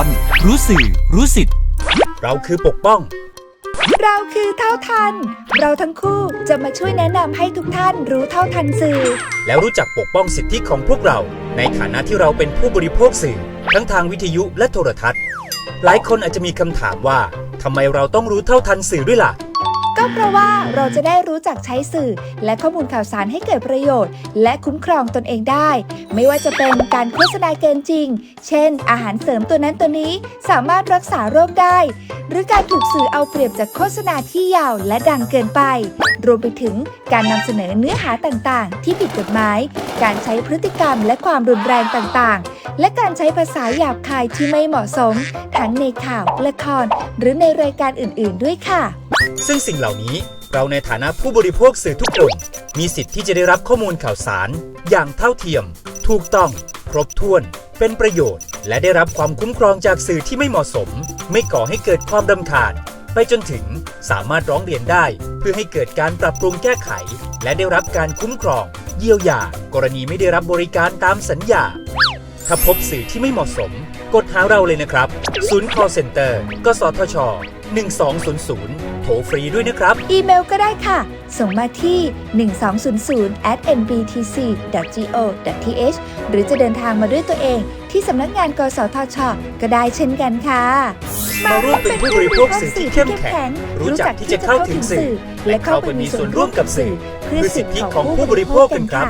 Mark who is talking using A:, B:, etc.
A: อน รู้สื่อ รู้สิทธิ์
B: เราคือปกป้อง
C: เราคือเท่าทัน เราทั้งคู่จะมาช่วยแนะนำให้ทุกท่านรู้เท่าทันสื่อ
B: แล้วรู้จักปกป้องสิทธิของพวกเรา ในฐานะที่เราเป็นผู้บริโภคสื่อ ทั้งทางวิทยุและโทรทัศน์ หลายคนอาจจะมีคำถามว่าทำไมเราต้องรู้เท่าทันสื่อด้วยล่ะ
C: ก็เพราะว่าเราจะได้รู้จักใช้สื่อ และข้อมูลข่าวสารให้เกิดประโยชน์ และคุ้มครองตนเองได้ ไม่ว่าจะเป็นการโฆษณาเกินจริง เช่น อาหารเสริมตัวนั้นตัวนี้สามารถรักษาโรคได้ หรือการถูกสื่อเอาเปรียบจากโฆษณาที่ยาวและดังเกินไป รวมไปถึงการนำเสนอเนื้อหาต่างๆ ที่ผิดกฎหมาย การใช้พฤติกรรมและความรุนแรงต่างๆ และการใช้ภาษาหยาบคายที่ไม่เหมาะสม ทั้งในข่าวละคร หรือในรายการอื่น ๆ ด้วยค่ะ
B: ซึ่งสิ่งเหล่านี้เราในฐานะผู้บริโภคสื่อทุกคน มีสิทธิ์ที่จะได้รับข้อมูลข่าวสาร อย่างเท่าเทียม ถูกต้อง ครบถ้วน เป็นประโยชน์ และได้รับความคุ้มครองจากสื่อที่ไม่เหมาะสม ไม่ก่อให้เกิดความรำคาญ ไปจนถึงสามารถร้องเรียนได้ เพื่อให้เกิดการปรับปรุงแก้ไข และได้รับการคุ้มครอง เยียวยา กรณีไม่ได้รับบริการตามสัญญาถ้าพบสื่อที่ไม่เหมาะสม กดหาเราเลยนะครับ ศูนย์ call center กสทช 1200 โทรฟรีด้วยนะครับ
C: อีเมลก็ได้ค่ะ ส่งมาที่ 1200 at nbtc.go.th หรือจะเดินทางมาด้วยตัวเองที่สำนักงาน กสทช ก็ได้เช่นกันค่ะ
B: มาร่วมเป็นผู้บริโภคสื่อที่เข้มแข็ง รู้จักที่จะเข้าถึงสื่อ และเข้าไปมีส่วนร่วมกับสื่อ เพื่อสิทธิของผู้บริโภคกันครับ